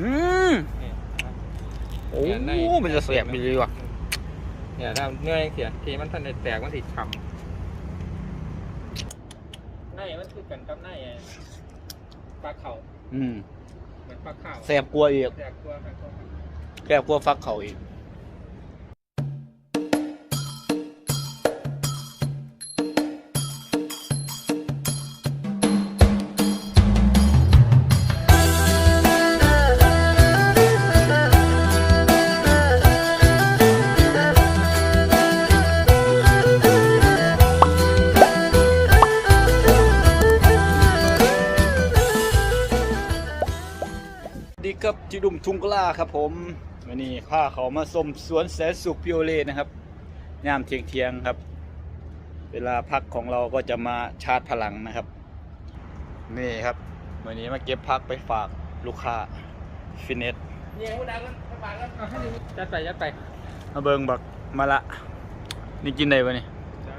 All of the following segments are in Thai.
อืมนี่โอ้เนี่ยในมันจะเสียบดีว่ะเนี่ยถ้าเนื้อเสียทีมันทันได้แตกมันติดช้ำในมันคือกันกับในไอ้ปลาเข่าอืมเหมือนปลาข่าวแสบกลัวอีกแตกตัวกันตัวแสบกลัวฟักเขาอีก ดีครับจิดุมทุงกล้าครับผมวันนี้ข้าเขามาสมสวนแสนสุขพิโอเล่นะครับยามเที่ยงเทียงๆครับ เวลาพักของเราก็จะมาชาร์จพลังนะครับ นี่ครับวันนี้มาเก็บพักไปฝากลูกค้าฟินเนสเนี่ยคุณดังกันไปฝากกันเอาให้ดูจัดไปจัดไปมาเบิงบักมาละ นี่กินได้ปะนี่ได้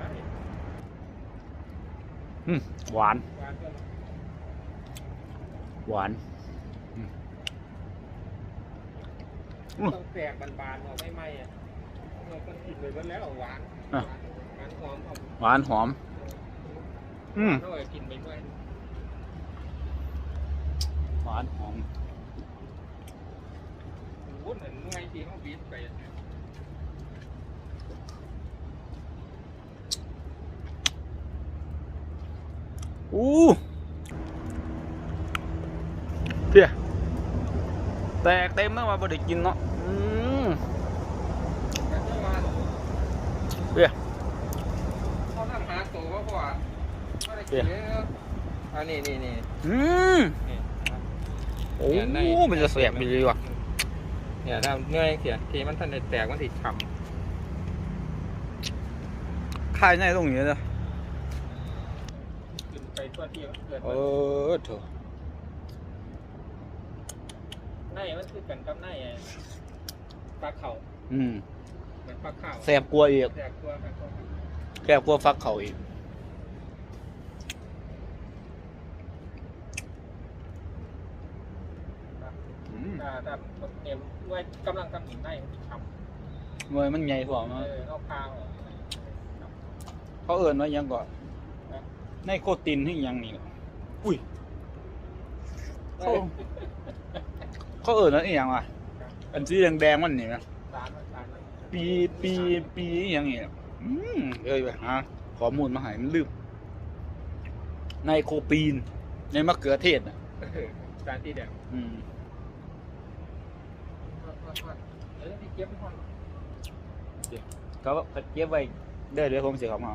อืมหวานวางก็หวานอืม ต้องแตกบานๆเอาไม่ไหม้อะเราก็กินไปหมดแล้วหวานอะหวานหอมเอาหวานหอม อืมอร่อยกินไปด้วยหวานหอมโอ้โหเหมือนไงที่เขาบีบไปอะอู้เพียแตกเต็มแล้วว่าบ่ได้กินเนาะอืม แล้วก็มา เพียเขาทำหาตัวว่าพอก็ได้กินเยอะอันนี้นี่นี่อืมนี่โอ้เนี่ยในมันจะเสียบดีว่ะเนี่ยถ้าเนื้อเสียทีมันทันได้แตกมันติดช้คายในตรงนี้เลยำกินไปทั่วที่มันเกิดเออเถอะในมันคือกันกับในไอ้ปลาเข่าอืมเห มือนปลาข่าวแสบกลัวอีกแตกตัวกันตัวแสบกลัวฟักเขาอีกอืมถ้าถ้าเนี่ยไว้กำลังกำหนิได้มันติดช้ำมวยมันใหญ่กว่าเอมั้งอเอาคางออกเขาเอิ้นว่าหยังก่อนในโคตินที่ยังนี่อุ้ย เขาเขาเอิ้นว่าอีหยังวะอันสีแดงๆมันนี่นะ ปีปีปีอหย่างเงี้ยอืมเอ้ยไปหาข้อมูลมาให้มันลืมในโคปีน ในมะเขือเทศน่ะเออสารที่แดงอืมเออที่เก็บไว้ก่อนเขาก็เก็บไว้ได้เลยผมสิครับมา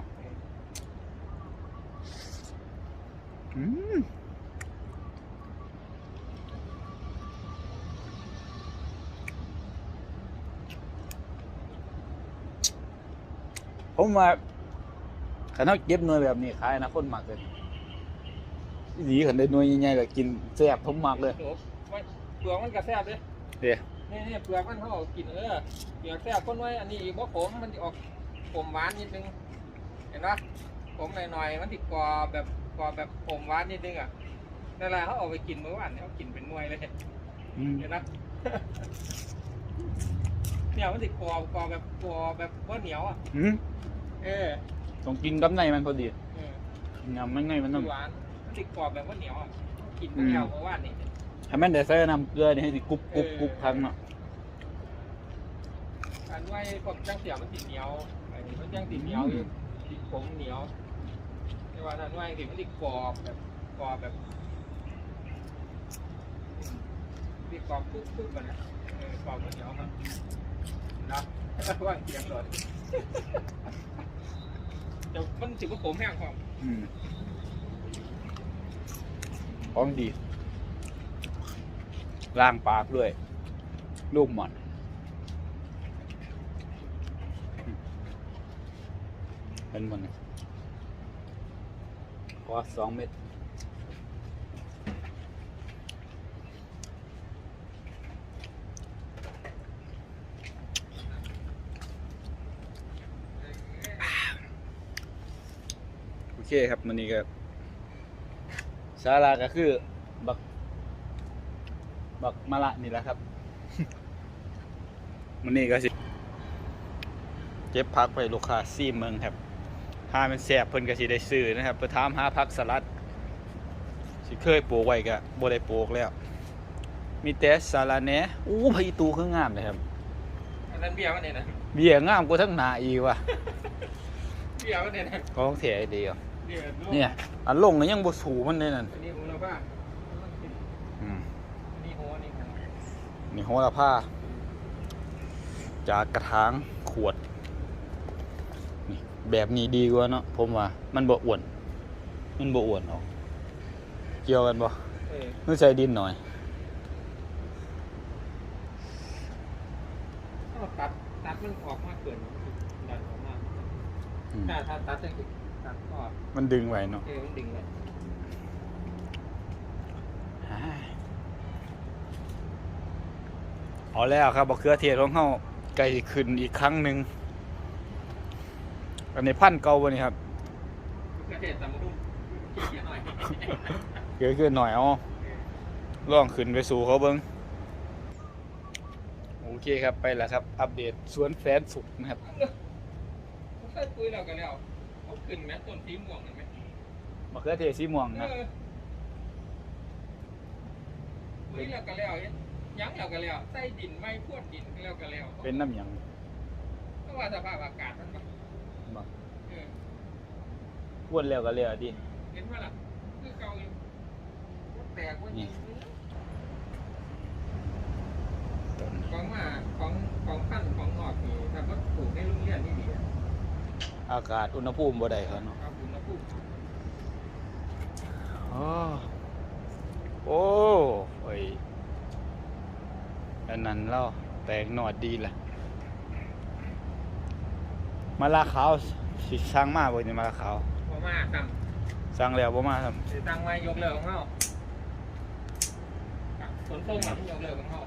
อืม ผมว่าขันเขาเก็บหน่วยแบบนี้ขายนะคนมากเลยดีขันได้หน่วยใหญ่ๆก็กินแซ่บผมมากเลยโอ้ไว้เปลือกมันกระแซบเลยเดี๋ยว นี่นี่เปลือกมันเขาเอากินเออเปลือกแซบคนไว้อันนี้อีกบ่ขมมันจะออกขมหวานนิดนึง เห็นปะขมหน่อยๆมันติดกรอบแบบกรอบแบบขมหวานนิดนึงอะนั่นแหละเขาเอาไปกินเมื่อวานเนี่ยเขากินเป็นหน่วยเลย อืมเห็นปะ เนี่ยมันติดกรอบกรอบแบบกรอบแบบว่าเหนียวอะ อืม เออต้องกินกับในมันพอดีเออยำไม่ไงมันต้องหวานมันติดกรอบแบบว่าเหนียวอะกินเมื่อเช้าเมื่อวานนี่ให้มันได้ใส่น้ำเกลือนี่ให้สิกรุบกรุบกรุบทันเนาะอันไว้พวกจังเสียมันติดเหนียวไอ้นี่มันจังติดเหนียวอยู่ติดขมเหนียวแต่ว่าอันไว้ติดมันติดกรอบแบบกรอบแบบติดกรอบปุ๊บปุ๊บกันนะเออกรอบมันเหนียวครับนะว่างเสียงหลอดเดี๋ยว มันถือว่าผมแห้งความอืมขอมดีล่างปากด้วย ลูกหมอนเป็นหมันก็สองเม็ด เคครับมันนี้ก็สาราก็คือ บักบบักมะละนี่แหละครับมันนี่ก็สิเก็บพักไปลูกค้าซี่เมืองครับถ้ามันแสบเพิ่นก็สิได้ซื้อนะครับไปถามหาพักสลัด สิเคยปลูกไว้ก็บ่ได้ปลูกแล้ว มีแต่สาระแหน่อู้พะอีตูคืองามเลยครับอันนั้นเบียร์มันเนี่ยนะเบี้ยงามกว่าทั้งหนาอีกว่ะ เบียร์มันเนี่ยนะของเสียไอเดีย เบียร์ลูกเนี่ยอันลงก็ยังบ่สูมันเลยนั่นอันนี้หูเราบ้าอืมอันนี้หัวนี่ครับนี่โหระผ้าจากกระถางขวดนี่แบบนี้ดีกว่าเนาะผมว่า มันบ่อ้วน มันบ่อ้วนออก เกี่ยวกันบ่เออนึกใส่ดินหน่อยเอาตัดตัดมันออกมากเกินดันออกมากอืมถ้าถ้าตัดจะ ตัดก็มันดึงไว้เนาะเออมันดึงเลยเอาแล้วครับบักเขือเทศของเฮาไก่ขึ้นอีกครั้งหนึ่งอันนี้พันธุ์เก่าบ่นี่ครับกระเทศตำรุ่มขี้เกียจหน่อยเกิดขึ้นหน่อยเอาลองขึ้นไปสู่เขาเบิ้งโอเคครับไปแล้วครับ อัปเดตสวนแสนสุขนะครับเขาใส่ปุ๋ยเรากันแล้ว เขาขึ้นแม้ต้นสีม่วงเห็นไหมมะเขือเทศสีม่วงนะเออปุ๋ยเรากันแล้วยังเรากันแล้วใส่ดินไม่พ่นดินเรากันแล้วเป็นน้ำหยังเพราะว่าสภาพอากาศมันแบบบ่เออพ่นแล้วก็แล้วดิ เห็นว่าล่ะคือเก่าอยู่แตกว่ายิง ต้นนี้ ของมาของของขั้นของหนอดนี่ถ้าก็ปลูกในโรงเรียนนี่ดีอะ อากาศอุณหภูมิบ่ได้ครับเนาะครับคุณนะปลูกโอ้โอ้โอ้ยอันนั้นเราแตกหนอดดีล่ะมาลาขาวสิสร้างมาบ่นี่มาลาขาวพอมาทสร้างแล้วบ่มาครับำสิตั้งไว้ยกเลิกของเขาขนส่งแบบยกเลิกของเขา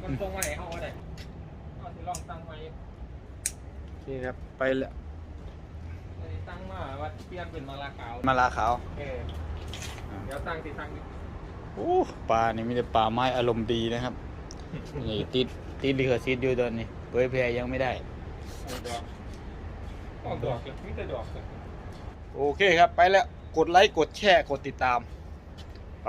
ขนส่งไว้ให้เขาก็ได้เขาสิลองตั้งไว้ โอเคครับไปแล้วสิตั้งมาว่าเปลี่ยนเป็นมาลาขาวมาลาขาวเออเดี๋ยวตั้งสิตั้งอีกโอ้ปลานี่มีแต่ปลาไม้อารมณ์ดีนะครับนี่ติดติดลิขสิทธิ์อยู่ตอนนี้เผยแพร่ยังไม่ได้เอาดอกออกดอกเลยมีแต่ดอกเลยโอเคครับไปแล้วกดไลค์กดแชร์กดติดตาม ไป